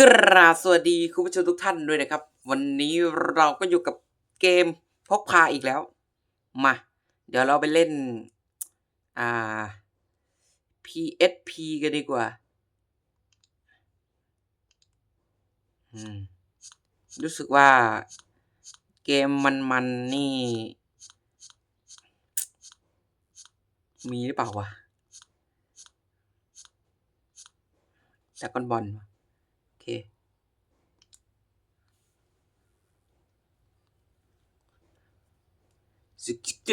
กราบสวัสดีคุณผู้ชมทุกท่านด้วยนะครับ วันนี้เราก็อยู่กับเกมพกพาอีกแล้ว มา เดี๋ยวเราไปเล่น อ่า PSP กันดีกว่า อืม รู้สึกว่าเกมมันๆนี่ มีหรือเปล่าวะแต่กอนบอลวะ โอเคสิจิเ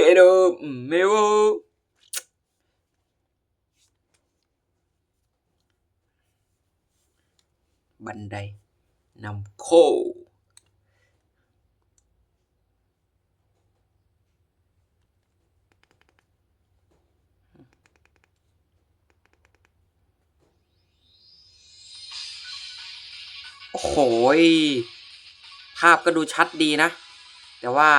ยภาพก็ดูชัดดีนะ แต่ว่า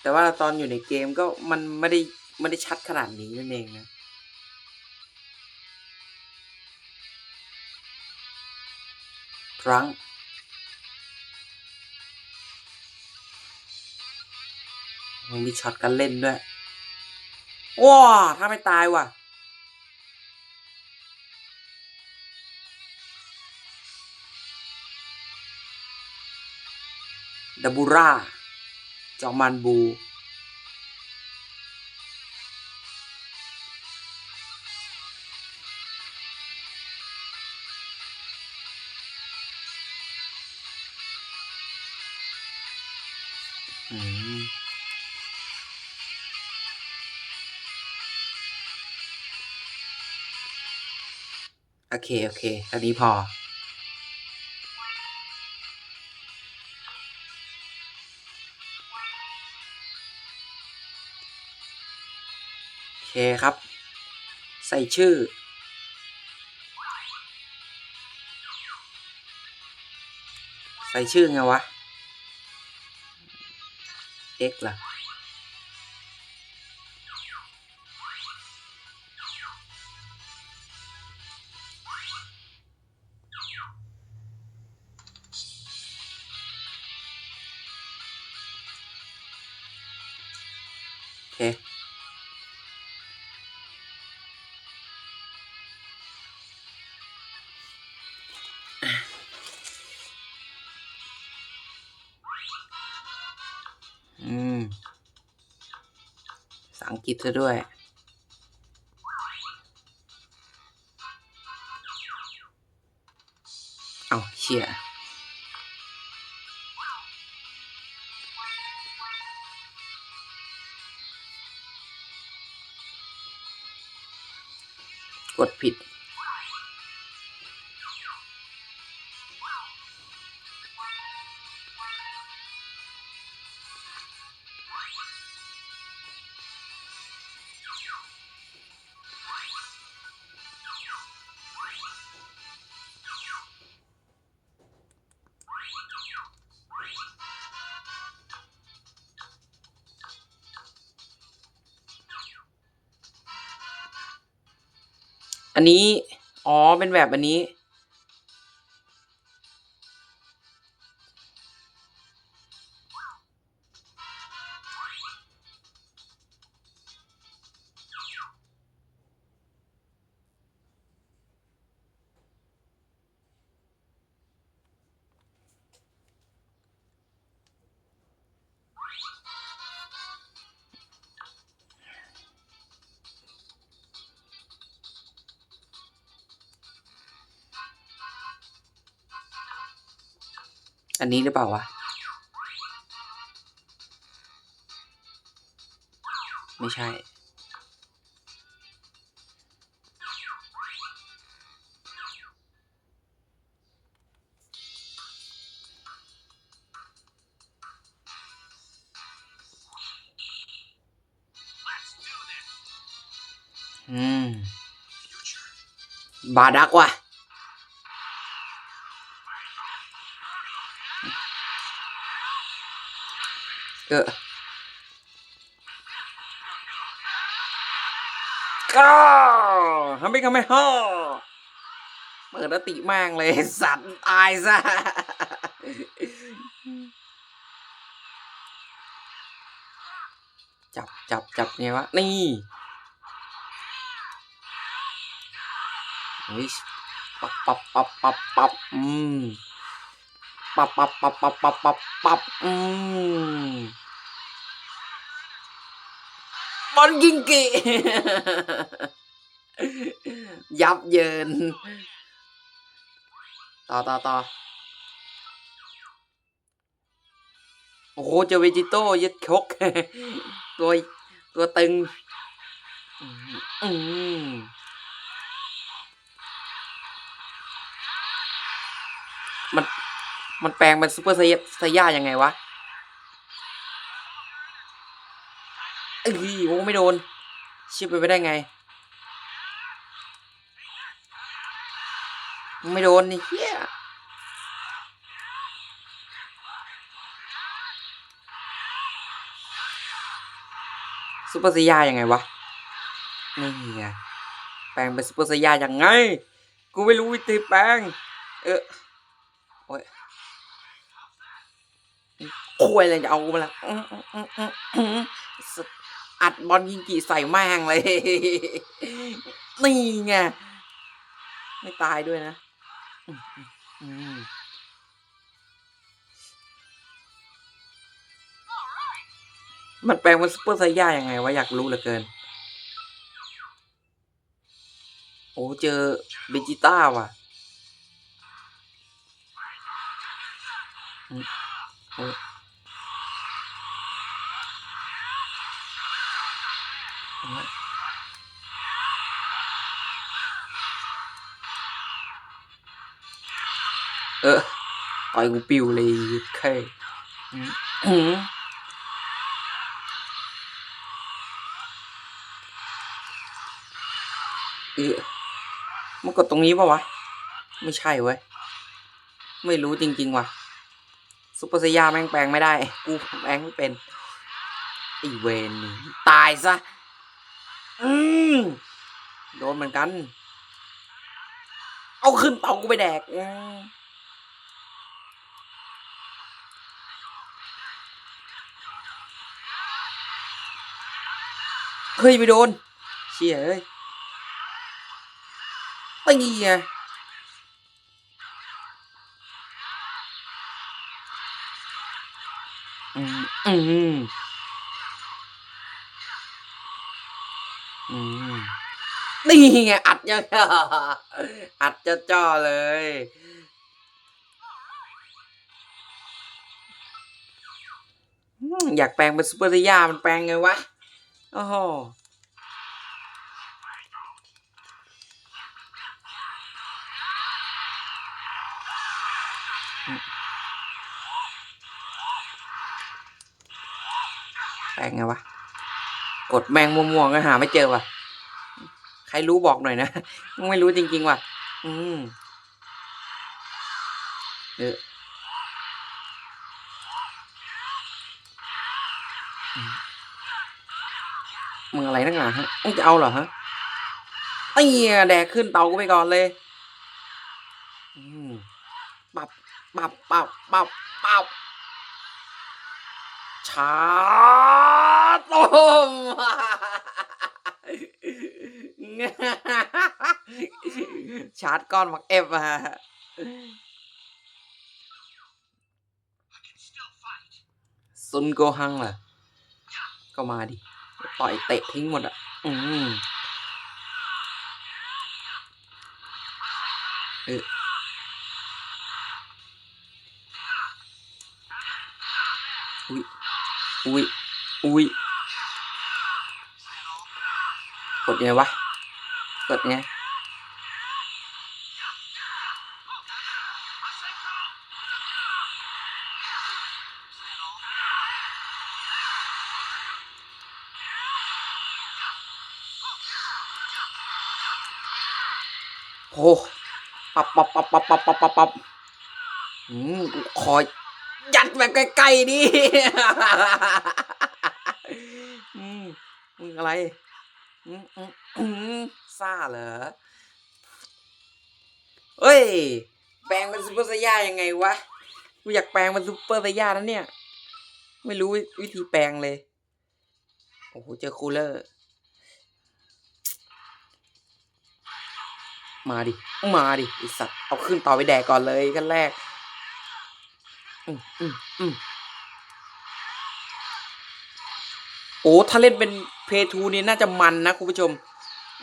แต่ว่าตอนอยู่ในเกมก็มันไม่ได้ไม่ได้ชัดขนาดนี้นั่นเองนะครั้งมีช็อตกันเล่นด้วยว้าถ้าไม่ตายว่ะ ดับบูราจอมันบูอืมโอเค โอเคอันนี้พอ คครับ ใส่ชื่อ ใส่ชื่อไงวะ X ล่ะ กฤษซะด้วย เอาเชี่ยกดผิด อันนี้ อ๋อ เป็นแบบอันนี้ อันนี้หรือเปล่าวะ ไม่ใช่ อืม บาดักว่ะ เออก็ทำไปทำไมฮ่อไม่ปิดอติมากเลย สัตว์ตายซะจับจับจับไงวะ นี่เฮ้ยปับปับปับปับปับอืม ปับปับปับปับปับปับปับอืมบอลยิงกิยับเยิน ต่อต่อต่อโอ้โห เจอเวจิโต้ยึดคกตัวตัวตึง อืม มันแปลงเป็นซูเปอร์ไซยาไซย่ายังไงวะเอ้ยโอ้ไม่โดน ชิบไปไม่ได้ไง ไม่โดนนี่เฮียซูเปอร์ไซย่ายังไงวะ นี่ไงแปลงเป็นซูเปอร์ไซย่ายังไง กูไม่รู้วิธีแปลง เออโอ้ย คุยอะไรจะเอากูมาละอัดบอลยิงกี่ใส่แม่งเลย นี่ไง ไม่ตายด้วยนะมันแปลงเป็นซูเปอร์ไซย่ายังไงวะ อยากรู้เหลือเกิน โอ้ เจอเบจิต้าว่ะ อืมโอ้ยโอ้ยเออต่อยกูปิวเลยแค่อืมอืมเออมันกดตรงนี้ปะวะ ไม่ใช่เว้ย ไม่รู้จริง ๆ ว่ะ ซุปเปอร์ไซย่าแม่งแปลงไม่ได้ กูแปลงไม่เป็นไอเวนนี่ตายซะ อืมโดนเหมือนกัน เอาขึ้นเตากูไปแดกอืเฮ้ยไปโดน เชี่ยเอ้ยตีไง อืมอืมนี่ไงอัดยังอัดจะจ่อเลย อยากแปลงเป็นซูเปอร์ไซย่ามันแปลงไงวะ โอ้โห ไงวะ กดแมงม่วงๆก็หาไม่เจอว่ะ ใครรู้บอกหน่อยนะ ไม่รู้จริงๆว่ะ อืมเออมึงอะไรนักหนาฮะมึงจะเอาเหรอฮะไอ้เหี้ยแดกขึ้นเตากูไปก่อนเลยปับปับปับปับปับช้า ต้มชาร์จก้อนมักเอฟมาซุนโกฮังล่ะ ก็มาดิ ต่อยเตะทิ้งหมดอะ อืมเอออุ้ยอุ้ยอุ้ย กดไงวะกดไงโหปับปับปับปับปับปับปับปับอืมกูขอยัดแบบใกล้ๆดิ อืมมึงอะไร อืมอืมอืมซ่าเหรอเอ้ย แปลงเป็นซูเปอร์ไซย่ายังไงวะ กูอยากแปลงเป็นซูเปอร์ไซย่านั้นเนี่ย ไม่รู้วิธีแปลงเลย โอ้โห เจอคูลเลอร์ มาดิ มาดิไอสัตว์ เอาขึ้นต่อไปแดกก่อนเลยขั้นแรก อืมอืมอืมโอ้ ถ้าเล่นเป็น เพทูนี่น่าจะมันนะคุณผู้ชม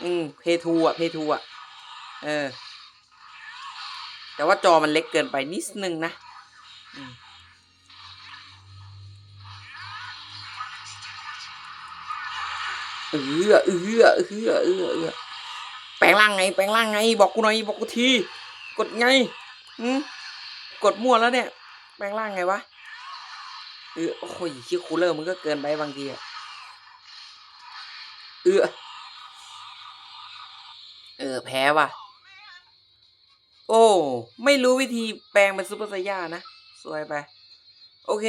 อืมเพทูอะเพทูอะเออ แต่ว่าจอมันเล็กเกินไปนิดนึงนะอืมเออเออเออเออเออเออแปลงร่างไง แปลงร่างไง บอกกูหน่อยบอกกูที กดไงอืมกดมั่วแล้วเนี่ย แปลงร่างไงวะเออโอ้ยคิวคูลเลอร์มันก็เกินไปบางทีอะ เออเออ แพ้ว่ะ โอ้ ไม่รู้วิธีแปลงเป็นซูเปอร์ไซย่านะ สวยไป โอเค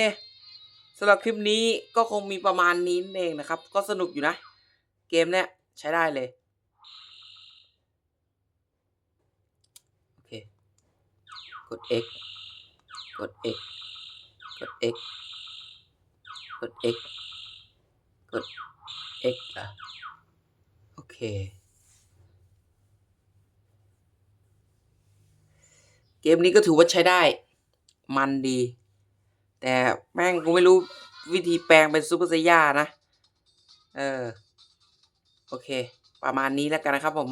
สำหรับคลิปนี้ก็คงมีประมาณนี้เองนะครับ ก็สนุกอยู่นะ เกมเนี้ยใช้ได้เลย โอเค กด X กด X กด X กด X กด X อะโอเค เกมนี้ก็ถือว่าใช้ได้ มันดี แต่แม่งกูไม่รู้วิธีแปลงเป็นซูเปอร์ไซย่านะ เออ โอเค ประมาณนี้แล้วกันนะครับผม